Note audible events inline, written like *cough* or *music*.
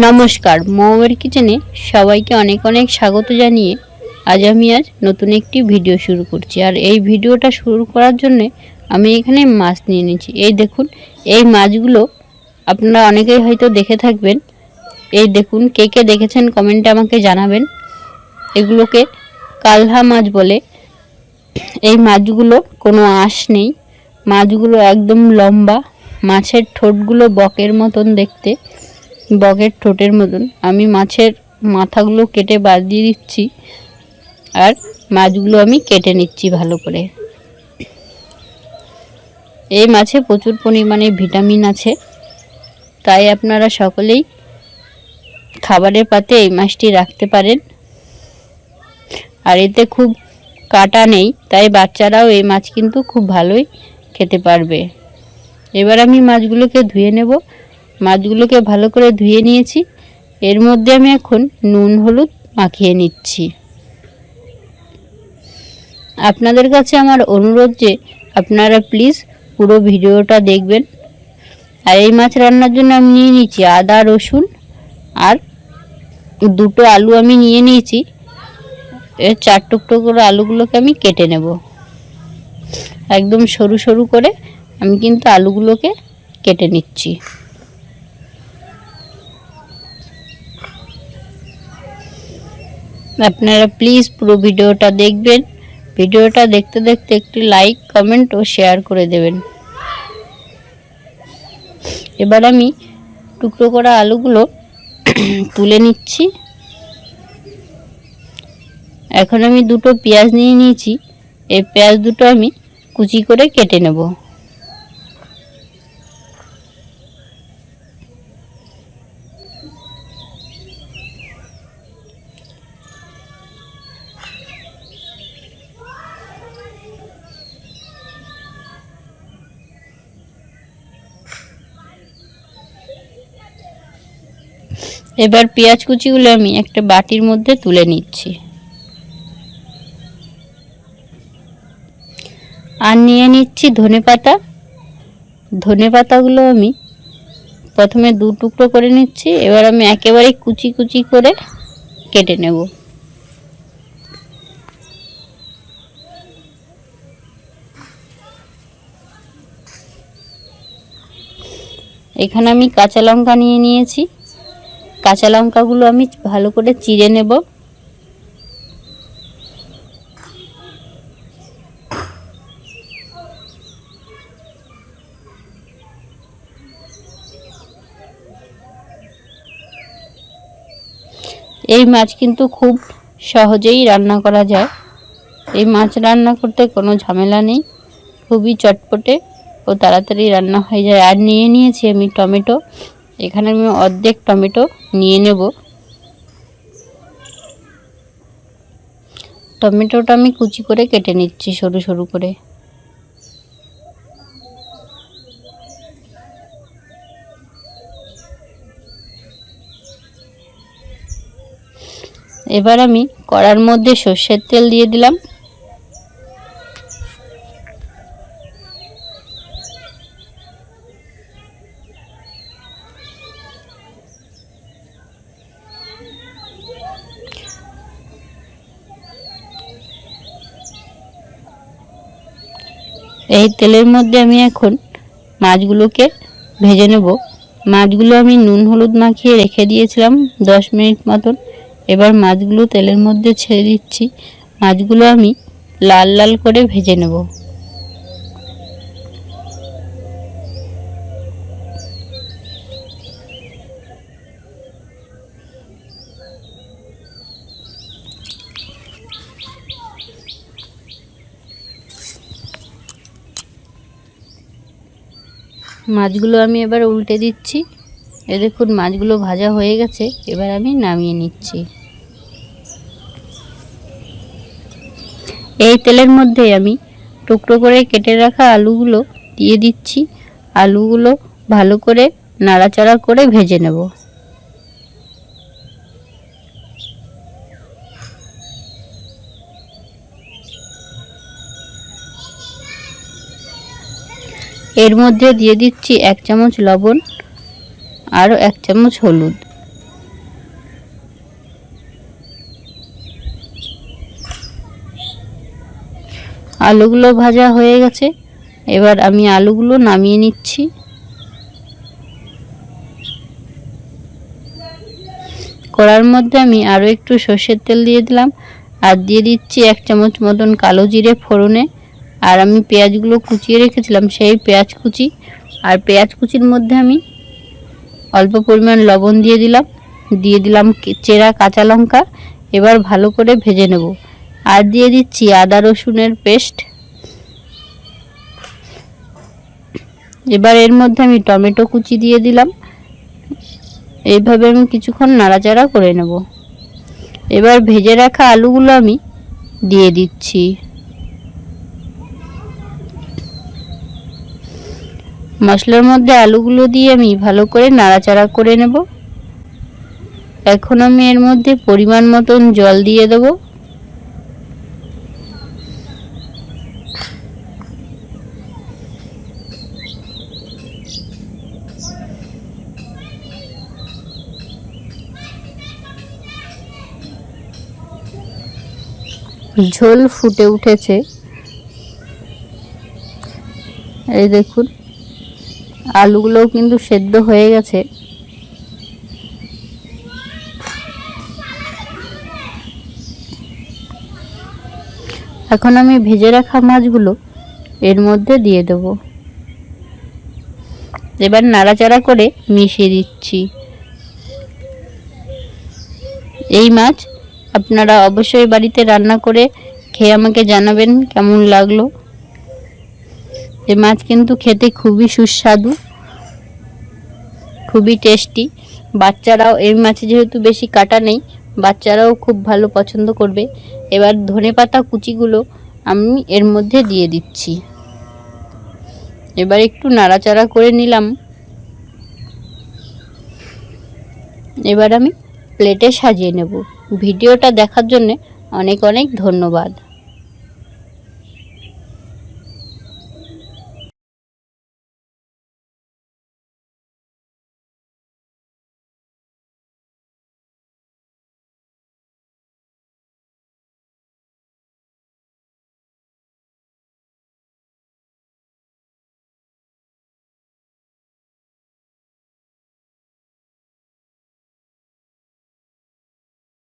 নমস্কার মৌয়ের কিচেনে সবাইকে অনেক অনেক স্বাগত জানিয়ে আজ আমি আজ নতুন একটি ভিডিও শুরু করছি। আর এই ভিডিওটা শুরু করার জন্য আমি এখানে মাছ নিয়ে নিয়েছি। এই দেখুন, এই মাছগুলো আপনারা অনেকেই হয়তো দেখে থাকবেন। এই দেখুন, কে কে দেখেছেন কমেন্টে আমাকে জানাবেন। এগুলোকে কালহা মাছ বলে। এই মাছগুলো কোনো আঁশ নেই। মাছগুলো একদম লম্বা। মাছের ঠোঁটগুলো বকের মতন দেখতে। বকের ঠোঁটের মতন। আমি মাছের মাথাগুলো কেটে বাদ দিয়ে দিচ্ছি আর মাছগুলো আমি কেটে নিচ্ছি ভালো করে। এই মাছে প্রচুর পরিমাণে ভিটামিন আছে, তাই আপনারা সকলেই খাবারের পাতে এই মাছটি রাখতে পারেন। আর এতে খুব কাটা নেই, তাই বাচ্চারাও এই মাছ কিন্তু খুব ভালোই খেতে পারবে। এবার আমি মাছগুলোকে ধুয়ে নেব। মাছগুলোকে ভালো করে ধুয়ে নিয়েছি। এর মধ্যে আমি এখন নুন, হলুদ মাখিয়ে নিচ্ছি। আপনাদের কাছে আমার অনুরোধ যে আপনারা প্লিজ পুরো ভিডিওটা দেখবেন। আর এই মাছ রান্নার জন্য আমি নিয়ে নিয়েছি আদা, রসুন আর দুটো আলু আমি নিয়ে নিয়েছি। এর চার টুকরো করে আলুগুলোকে আমি কেটে নেব। একদম সরু সরু করে আমি কিন্তু আলুগুলোকে কেটে নিচ্ছি। আপনারা প্লিজ পুরো ভিডিওটা দেখবেন। ভিডিওটা দেখতে দেখতে একটি লাইক কমেন্ট ও শেয়ার করে দেবেন। এবার আমি টুকরো করা আলুগুলো *clears throat* তুলে নিচ্ছি। এখন আমি দুটো পেঁয়াজ নিয়ে নিয়েছি। এই পেঁয়াজ দুটো আমি কুচি করে কেটে নেব। এবার পেঁয়াজ কুচিগুলো আমি একটা বাটির মধ্যে তুলে নিচ্ছি। আর নিয়ে নিচ্ছি ধনে পাতা। ধনে পাতাগুলো আমি প্রথমে দু টুকরো করে নিচ্ছি, এবার আমি একেবারে কুচি কুচি করে কেটে নেব। এখানে আমি কাঁচা লঙ্কা নিয়ে নিয়েছি। কাঁচা লঙ্কাগুলো আমি ভালো করে চিড়ে নেব। এই মাছ কিন্তু খুব সহজেই রান্না করা যায়। এই মাছ রান্না করতে কোনো ঝামেলা নেই, খুবই চটপটে ও তাড়াতাড়ি রান্না হয়ে যায়। আর নিয়ে নিয়েছি আমি টমেটো। এখানে আমি অর্ধেক টমেটো নিয়ে নেব। টমেটোটা আমি কুচি করে কেটে নিচ্ছি, সরু সরু করে। এবার আমি কড়ার মধ্যে সর্ষের তেল দিয়ে দিলাম। এই তেলের মধ্যে আমি এখন মাছগুলোকে ভেজে নেব। মাছগুলো আমি নুন হলুদ মাখিয়ে রেখে দিয়েছিলাম দশ মিনিট মতন। এবার মাছগুলো তেলের মধ্যে ছেড়ে দিচ্ছি। মাছগুলো আমি লাল লাল করে ভেজে নেব। মাছগুলো আমি এবার উল্টে দিচ্ছি। এ দেখুন, মাছগুলো ভাজা হয়ে গেছে, এবার আমি নামিয়ে নিচ্ছি। এই তেলের মধ্যে আমি টুকরো করে কেটে রাখা আলুগুলো দিয়ে দিচ্ছি। আলুগুলো ভালো করে নাড়াচাড়া করে ভেজে নেব। এর মধ্যে দিয়ে দিচ্ছি এক চামচ লবণ আরও এক চামচ হলুদ। আলুগুলো ভাজা হয়ে গেছে। এবার আমি আলুগুলো নামিয়ে নিচ্ছি। কড়ার মধ্যে আমি আরও একটু সর্ষের তেল দিয়ে দিলাম। আর দিয়ে দিচ্ছি এক চামচ মতন কালো জিরে ফোড়নে। আর আমি পেঁয়াজগুলো কুচিয়ে রেখেছিলাম, সেই পেঁয়াজ কুচি। আর পেঁয়াজ কুচির মধ্যে আমি অল্প পরিমাণ লবণ দিয়ে দিলাম। দিয়ে দিলাম চেরা কাঁচা লঙ্কা। এবার ভালো করে ভেজে নেব। আর দিয়ে দিচ্ছি আদা রসুনের পেস্ট। এবার এর মধ্যে আমি টমেটো কুচি দিয়ে দিলাম। এইভাবে আমি কিছুক্ষণ নাড়াচাড়া করে নেব। এবার ভেজে রাখা আলুগুলো আমি দিয়ে দিচ্ছি। মশলার মধ্যে আলুগুলো দিয়ে আমি ভালো করে নাড়াচাড়া করে নেব। এখন আমি এর মধ্যে পরিমাণ মতন জল দিয়ে দেবো। ঝোল ফুটে উঠেছে। এই দেখুন। আলুগুলোও কিন্তু সেদ্ধ হয়ে গেছে। এখন আমি ভেজে রাখা মাছগুলো এর মধ্যে দিয়ে দেব। এবার নাড়াচাড়া করে মিশিয়ে দিচ্ছি। এই মাছ আপনারা অবশ্যই বাড়িতে রান্না করে খেয়ে আমাকে জানাবেন কেমন লাগল। এই মাছ কিন্তু খেতে খুবই সুস্বাদু, খুবই টেস্টি বাচ্চারাও এই মাছে যেহেতু বেশি কাটা নেই, বাচ্চারাও খুব ভালো পছন্দ করবে। এবার ধনেপাতা কুচিগুলো আমি এর মধ্যে দিয়ে দিচ্ছি। এবার একটু নাড়াচাড়া করে নিলাম। এবার আমি প্লেটে সাজিয়ে নেব। ভিডিওটা দেখার জন্যে অনেক অনেক ধন্যবাদ।